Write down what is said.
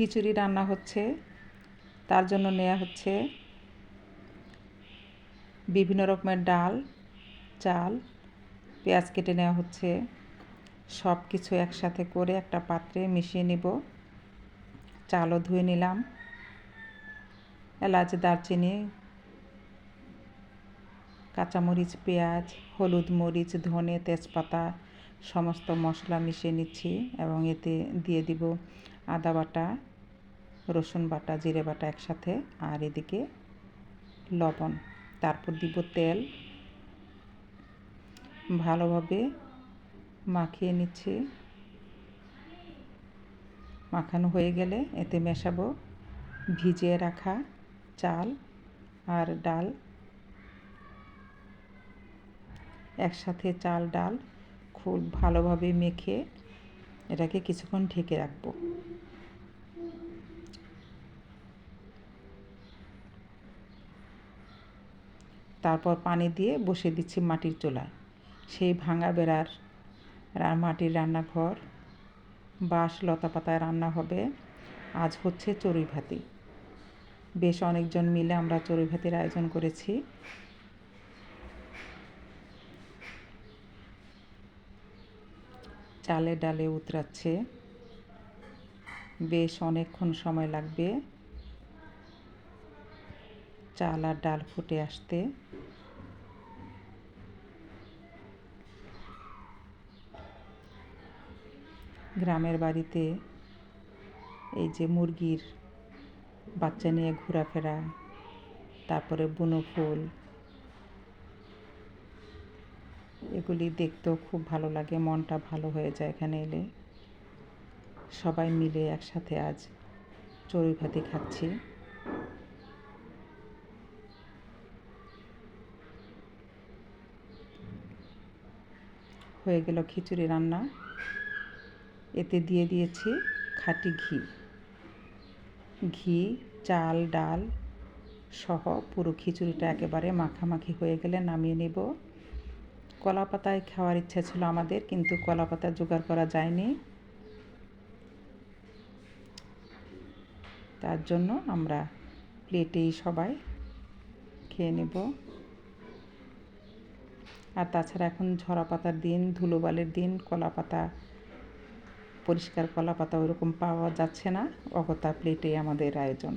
খিচুড়ি রান্না হচ্ছে। তার জন্য নেওয়া হচ্ছে বিভিন্ন রকমের ডাল, চাল, পেঁয়াজ কেটে নেওয়া হচ্ছে। সব কিছু একসাথে করে একটা পাত্রে মিশিয়ে নিব। চালও ধুয়ে নিলাম। এলাচ, দারচিনি, কাঁচামরিচ, পেঁয়াজ, হলুদ মরিচ, ধনে, তেজপাতা, সমস্ত মশলা মিশিয়ে নিচ্ছি এবং এতে দিয়ে দিব আদা বাটা, রসুন বাটা, জিরে বাটা একসাথে আর এদিকে লবণ। তারপর দিব তেল। ভালোভাবে মাখিয়ে নিচ্ছি। মাখানো হয়ে গেলে এতে মেশাবো ভিজিয়ে রাখা চাল আর ডাল। একসাথে চাল, ডাল খুব ভালোভাবে মেখে এটাকে কিছুক্ষণ ঢেকে রাখব। তারপর পানি দিয়ে বসে দিচ্ছি মাটির চুলায়। সেই ভাঙা বেড়ার মাটির রান্নাঘর, বাঁশ, লতা পাতায় রান্না হবে। আজ হচ্ছে চড়ুই ভাতি। বেশ অনেকজন মিলে আমরা চড়ুই ভাতির আয়োজন করেছি। চালে ডালে উতরাচ্ছে। বেশ অনেকক্ষণ সময় লাগবে। চাল আর ডাল ফুটে আসতে। গ্রামের বাড়িতে এই যে মুরগির বাচ্চা নিয়ে ঘোরাফেরা, তারপরে বুনো ফুল, এগুলি দেখতেও খুব ভালো লাগে, মনটা ভালো হয়ে যায় এখানে এলে। সবাই মিলে একসাথে আজ চড়ুই ভাতি খাচ্ছি। হয়ে গেল খিচুড়ি রান্না। এতে দিয়ে দিয়েছি খাঁটি ঘি। ঘি, চাল, ডাল সহ পুরো খিচুড়িটা একেবারে মাখামাখি হয়ে গেলে নামিয়ে নেব। কলা পাতায় খাওয়ার ইচ্ছা ছিল আমাদের, কিন্তু কলা পাতা জোগাড় করা যায়নি। তার জন্য আমরা প্লেটেই সবাই খেয়ে নেব। আর তাছাড়া এখন ঝরা পাতার দিন ধুলোবালের দিন, কলা পাতা, পরিষ্কার কলা পাতা ওরকম পাওয়া যাচ্ছে না। অগতা প্লেটে আমাদের আয়োজন।